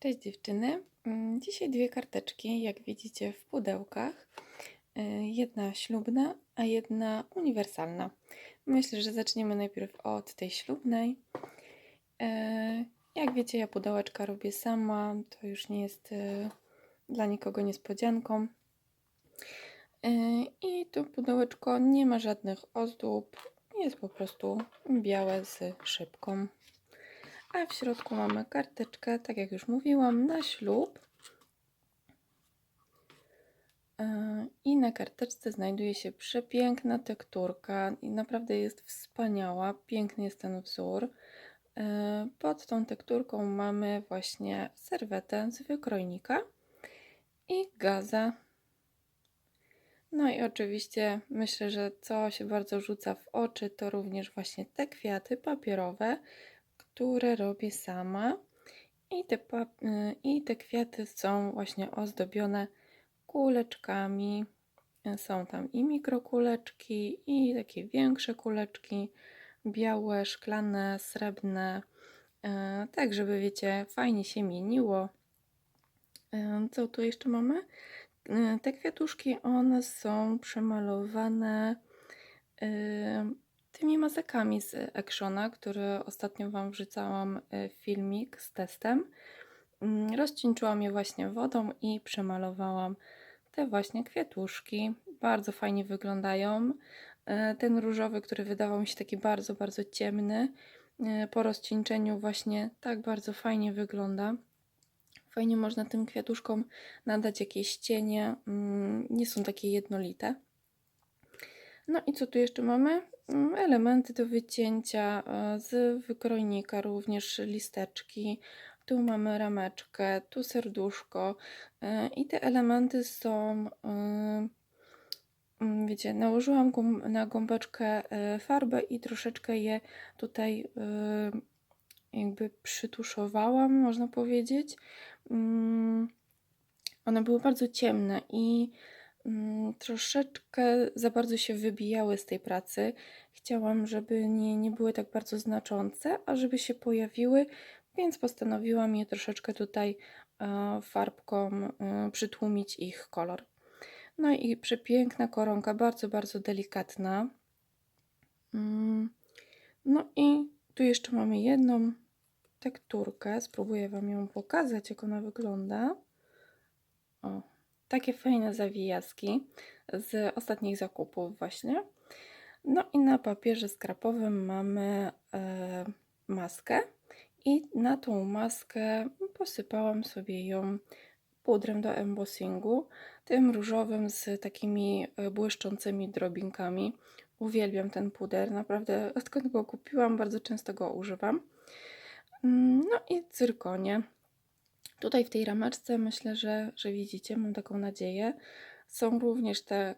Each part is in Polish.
Cześć dziewczyny. Mm, Dzisiaj dwie karteczki, jak widzicie w pudełkach. Y, Jedna ślubna, a jedna uniwersalna. Myślę, że zaczniemy najpierw od tej ślubnej. Y, Jak wiecie, ja pudełeczka robię sama, to już nie jest y, dla nikogo niespodzianką. I to pudełeczko nie ma żadnych ozdób, jest po prostu białe z szybką. A w środku mamy karteczkę, tak jak już mówiłam, na ślub. Yy, I na karteczce znajduje się przepiękna tekturka i naprawdę jest wspaniała. Piękny jest ten wzór. Yy, Pod tą tekturką mamy właśnie serwetę z wykrojnika i gaza. No i oczywiście myślę, że co się bardzo rzuca w oczy, to również właśnie te kwiaty papierowe, które robię sama. I te, y, I te kwiaty są właśnie ozdobione kuleczkami. Są tam i mikrokuleczki, i takie większe kuleczki, białe, szklane, srebrne, y, tak żeby wiecie, fajnie się mieniło. Y, Co tu jeszcze mamy? Te kwiatuszki, one są przemalowane tymi mazakami z Actiona, który ostatnio Wam wrzucałam y, filmik z testem. Mm, Rozcieńczyłam je właśnie wodą i przemalowałam te właśnie kwiatuszki. Bardzo fajnie wyglądają. Y, Ten różowy, który wydawał mi się taki bardzo, bardzo ciemny, y, po rozcieńczeniu właśnie tak bardzo fajnie wygląda. Fajnie można tym kwiatuszkom nadać jakieś cienie, mm, nie są takie jednolite. No i co tu jeszcze mamy? Mm, Elementy do wycięcia e, z wykrojnika, również listeczki. Tu mamy rameczkę, tu serduszko e, i te elementy są, e, mm, wiecie, nałożyłam na gąbeczkę farbę i troszeczkę je tutaj jakby przytuszowałam, można powiedzieć. Mm, One były bardzo ciemne i troszeczkę za bardzo się wybijały z tej pracy. Chciałam, żeby nie, nie były tak bardzo znaczące, a żeby się pojawiły, więc postanowiłam je troszeczkę tutaj e, farbką e, przytłumić ich kolor. No i przepiękna koronka, bardzo, bardzo delikatna. Mm, No i tu jeszcze mamy jedną tekturkę. Spróbuję Wam ją pokazać, jak ona wygląda. O, takie fajne zawijaski z ostatnich zakupów właśnie. No i na papierze skrapowym mamy e, maskę i na tą maskę posypałam sobie ją pudrem do embossingu, tym różowym z takimi e, błyszczącymi drobinkami. Uwielbiam ten puder, naprawdę odkąd go kupiłam, bardzo często go używam. Mm, No i cyrkonie. Tutaj w tej rameczce myślę, że, że widzicie, mam taką nadzieję. Są również te y,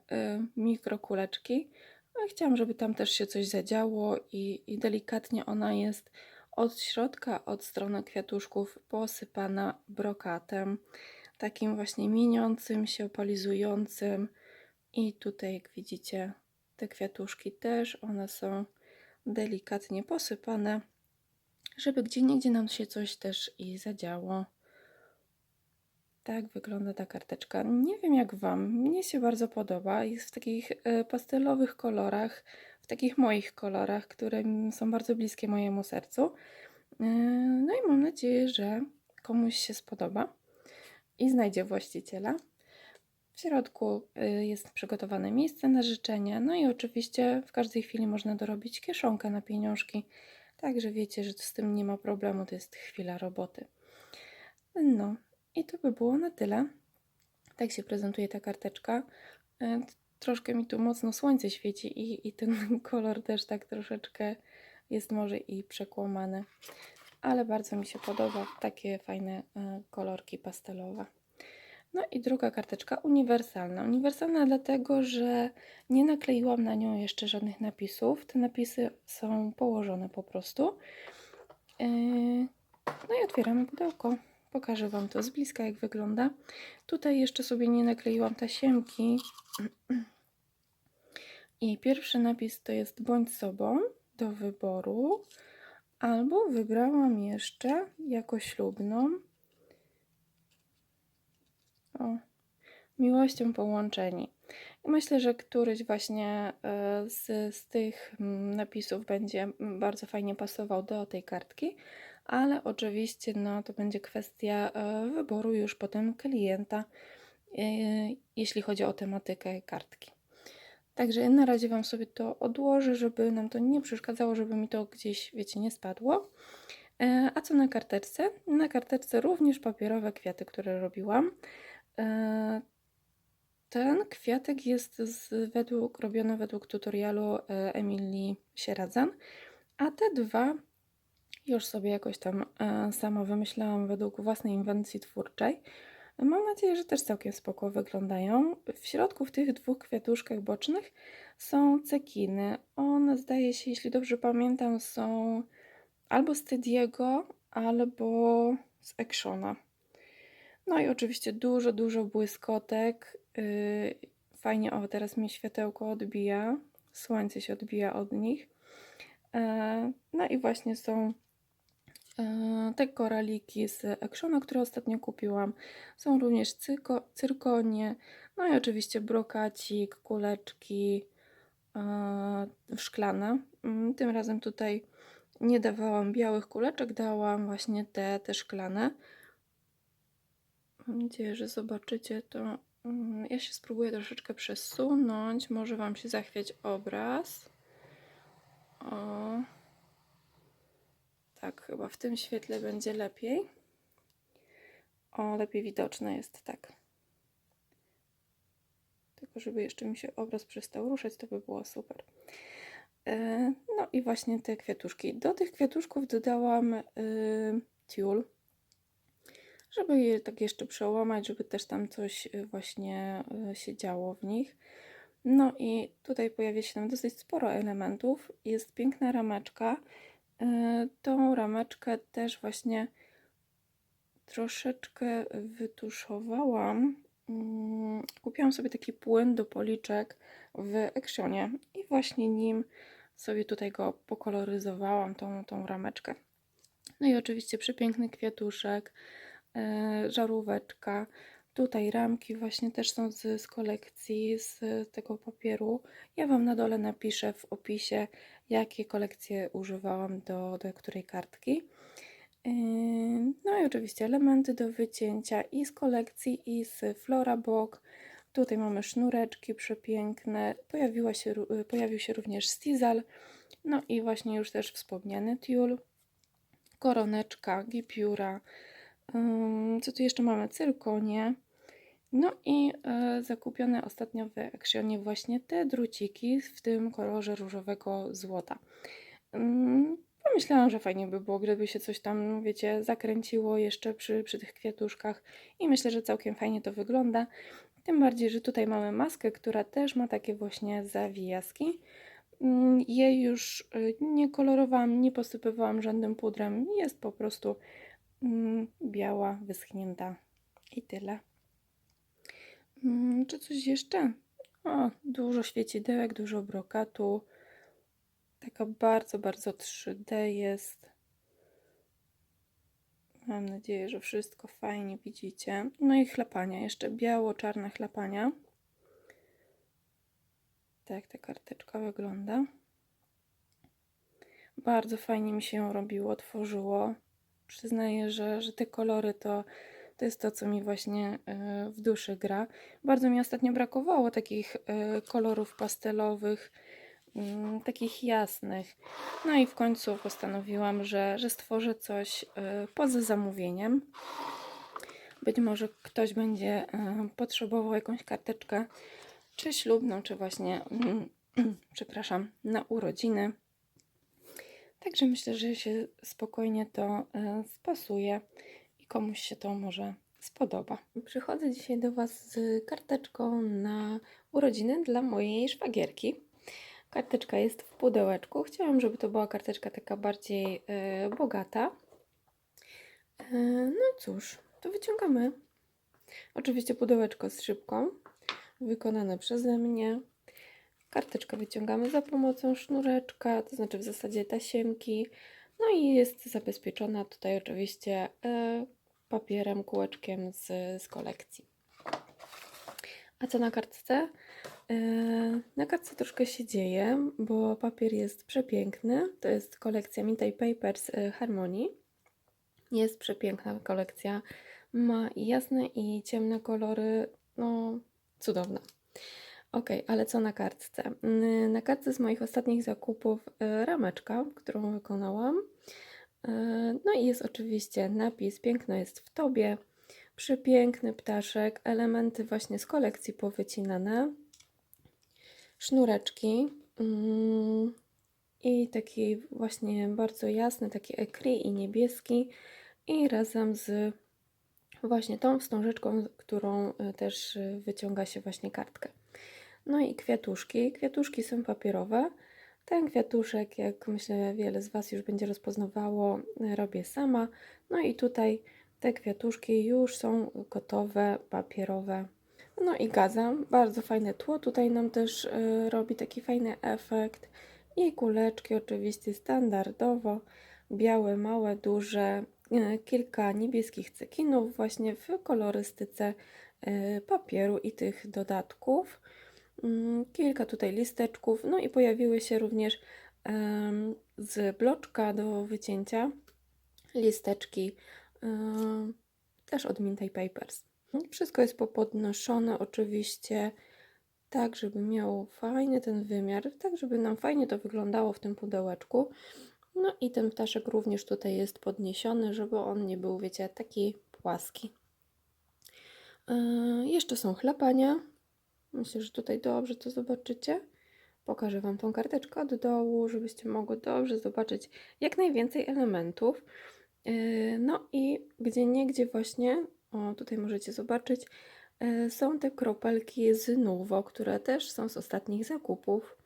mikrokuleczki. No chciałam, żeby tam też się coś zadziało i, i delikatnie ona jest od środka, od strony kwiatuszków posypana brokatem. Takim właśnie mieniącym się, opalizującym. I tutaj, jak widzicie, te kwiatuszki też, one są delikatnie posypane, żeby gdzie niegdzie nam się coś też i zadziało. Tak wygląda ta karteczka. Nie wiem jak Wam, mnie się bardzo podoba. Jest w takich e, pastelowych kolorach, w takich moich kolorach, które są bardzo bliskie mojemu sercu. E, No i mam nadzieję, że komuś się spodoba i znajdzie właściciela. W środku y, jest przygotowane miejsce na życzenia, no i oczywiście w każdej chwili można dorobić kieszonkę na pieniążki. Także wiecie, że z tym nie ma problemu, to jest chwila roboty. No i to by było na tyle. Tak się prezentuje ta karteczka. E, Troszkę mi tu mocno słońce świeci i, i ten kolor też tak troszeczkę jest może i przekłamany. Ale bardzo mi się podoba takie fajne e, kolorki pastelowe. No i druga karteczka uniwersalna. Uniwersalna dlatego, że nie nakleiłam na nią jeszcze żadnych napisów. Te napisy są położone po prostu. Yy, No i otwieramy pudełko. Pokażę Wam to z bliska, jak wygląda. Tutaj jeszcze sobie nie nakleiłam tasiemki. I pierwszy napis to jest bądź sobą do wyboru. Albo wybrałam jeszcze jako ślubną o, miłością połączeni. Myślę, że któryś właśnie e, z, z tych mm, napisów będzie mm, bardzo fajnie pasował do tej kartki, ale oczywiście no, to będzie kwestia e, wyboru już potem klienta, e, jeśli chodzi o tematykę kartki. Także na razie Wam sobie to odłożę, żeby nam to nie przeszkadzało, żeby mi to gdzieś, wiecie, nie spadło. E, A co na karteczce? Na karteczce również papierowe kwiaty, które robiłam. Ten kwiatek jest z, według, robiony według tutorialu Emilii Sieradzan, a te dwa już sobie jakoś tam e, sama wymyślałam według własnej inwencji twórczej. Mam nadzieję, że też całkiem spoko wyglądają. W środku w tych dwóch kwiatuszkach bocznych są cekiny. One zdaje się, jeśli dobrze pamiętam, są albo z Tydiego, albo z Actiona. No i oczywiście dużo, dużo błyskotek. Yy, fajnie, o teraz mi światełko odbija. Słońce się odbija od nich. E, No i właśnie są te koraliki z Actiona, które ostatnio kupiłam. Są również cyko, cyrkonie, no i oczywiście brokacik, kuleczki e, szklane. Mm, Tym razem tutaj nie dawałam białych kuleczek, dałam właśnie te, te szklane. Mam nadzieję, że zobaczycie to. Mm, Ja się spróbuję troszeczkę przesunąć. Może Wam się zachwiać obraz. O. Tak, chyba w tym świetle będzie lepiej. O, lepiej widoczne jest, tak. Tylko żeby jeszcze mi się obraz przestał ruszać, to by było super. E, No i właśnie te kwiatuszki. Do tych kwiatuszków dodałam y, tiul, żeby je tak jeszcze przełamać, żeby też tam coś y, właśnie y, się działo w nich. No i tutaj pojawia się nam dosyć sporo elementów. Jest piękna rameczka. Y, Tą rameczkę też właśnie troszeczkę wytuszowałam. Mm, Kupiłam sobie taki płyn do policzek w Actionie i właśnie nim sobie tutaj go pokoloryzowałam, tą, tą rameczkę. No i oczywiście przepiękny kwiatuszek, e, żaróweczka. Tutaj ramki właśnie też są z, z kolekcji, z tego papieru. Ja Wam na dole napiszę w opisie, jakie kolekcje używałam do, do której kartki. No i oczywiście elementy do wycięcia i z kolekcji, i z Flora Book. Tutaj mamy sznureczki przepiękne. Pojawiła się, y, pojawił się również Stizal. No i właśnie już też wspomniany tiul. Koroneczka, gipiura. Co tu jeszcze mamy? Cyrkonie. No i e, zakupione ostatnio w Actionie właśnie te druciki w tym kolorze różowego złota. Ym, Pomyślałam, że fajnie by było, gdyby się coś tam, wiecie, zakręciło jeszcze przy, przy tych kwiatuszkach i myślę, że całkiem fajnie to wygląda. Tym bardziej, że tutaj mamy maskę, która też ma takie właśnie zawijaski. Mm, Jej już y, nie kolorowałam, nie posypywałam żadnym pudrem. Jest po prostu mm, biała, wyschnięta i tyle. Mm, Czy coś jeszcze? O, dużo świecidełek, dużo brokatu. Taka bardzo, bardzo 3D jest. Mam nadzieję, że wszystko fajnie widzicie. No i chlapania, jeszcze biało-czarne chlapania. Tak ta karteczka wygląda. Bardzo fajnie mi się ją robiło, tworzyło. Przyznaję, że, że te kolory to, to jest to, co mi właśnie e, w duszy gra. Bardzo mi ostatnio brakowało takich e, kolorów pastelowych, mm, takich jasnych. No i w końcu postanowiłam, że, że stworzę coś e, poza zamówieniem. Być może ktoś będzie potrzebował jakąś karteczkę, czy ślubną, czy właśnie, przepraszam, na urodziny. Także myślę, że się spokojnie to spasuje komuś się to może spodoba. Przychodzę dzisiaj do Was z karteczką na urodziny dla mojej szwagierki. Karteczka jest w pudełeczku. Chciałam, żeby to była karteczka taka bardziej e, bogata. E, no cóż, to wyciągamy. Oczywiście pudełeczko z szybką, wykonane przeze mnie. Karteczkę wyciągamy za pomocą sznureczka, to znaczy w zasadzie tasiemki. No i jest zabezpieczona tutaj oczywiście e, papierem, kółeczkiem z, z kolekcji. A co na kartce? E, Na kartce troszkę się dzieje, bo papier jest przepiękny. To jest kolekcja Minty Papers e, Harmony. Jest przepiękna kolekcja. Ma jasne i ciemne kolory. No, cudowna. Ok, ale co na kartce? Na kartce z moich ostatnich zakupów e, rameczka, którą wykonałam. E, No i jest oczywiście napis Piękno jest w tobie. Przepiękny ptaszek, elementy właśnie z kolekcji powycinane, sznureczki mm, i taki właśnie bardzo jasny, taki ekri i niebieski i razem z właśnie tą wstążeczką, którą y, też y, wyciąga się właśnie kartkę. No i kwiatuszki. Kwiatuszki są papierowe. Ten kwiatuszek, jak myślę wiele z Was już będzie rozpoznawało, robię sama. No i tutaj te kwiatuszki już są gotowe, papierowe. No i gaza, bardzo fajne tło tutaj nam też y, robi taki fajny efekt. I kuleczki oczywiście standardowo, białe, małe, duże, y, kilka niebieskich cekinów właśnie w kolorystyce y, papieru i tych dodatków. Mm, Kilka tutaj listeczków, no i pojawiły się również z bloczka do wycięcia listeczki też od Minty Papers. Wszystko jest popodnoszone oczywiście tak, żeby miało fajny ten wymiar, tak żeby nam fajnie to wyglądało w tym pudełeczku. No i ten ptaszek również tutaj jest podniesiony, żeby on nie był, wiecie, taki płaski. Yy, jeszcze są chlapania. Myślę, że tutaj dobrze to zobaczycie. Pokażę Wam tą karteczkę od dołu, żebyście mogły dobrze zobaczyć jak najwięcej elementów. Yy, No i gdzie niegdzie właśnie, o tutaj możecie zobaczyć, yy, są te kropelki z Nuvo, które też są z ostatnich zakupów.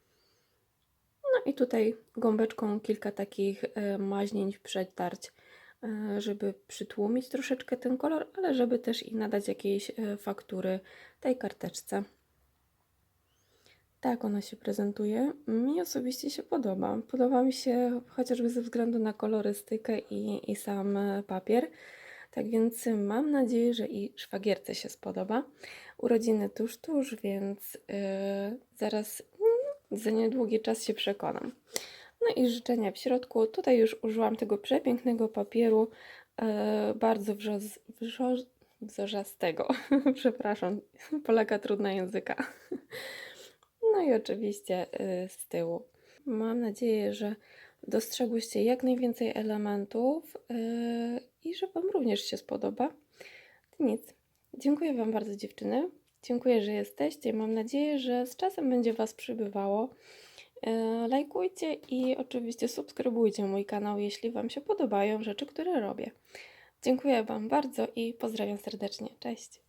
No i tutaj gąbeczką kilka takich yy, maźnięć przetarć, żeby przytłumić troszeczkę ten kolor, ale żeby też i nadać jakiejś faktury tej karteczce. Tak ona się prezentuje. Mi osobiście się podoba. Podoba mi się chociażby ze względu na kolorystykę i, i sam e, papier. Tak więc mam nadzieję, że i szwagierce się spodoba. Urodziny tuż, tuż, więc yy, zaraz mm, za niedługi czas się przekonam. No i życzenia w środku. Tutaj już użyłam tego przepięknego papieru, yy, bardzo wrzoz, wrzoz, wzorzastego. Przepraszam, Polaka trudna języka. No i oczywiście y, z tyłu. Mam nadzieję, że dostrzegłyście jak najwięcej elementów y, i że Wam również się spodoba. Nic. Dziękuję Wam bardzo, dziewczyny. Dziękuję, że jesteście. Mam nadzieję, że z czasem będzie Was przybywało. Y, Lajkujcie i oczywiście subskrybujcie mój kanał, jeśli Wam się podobają rzeczy, które robię. Dziękuję Wam bardzo i pozdrawiam serdecznie. Cześć.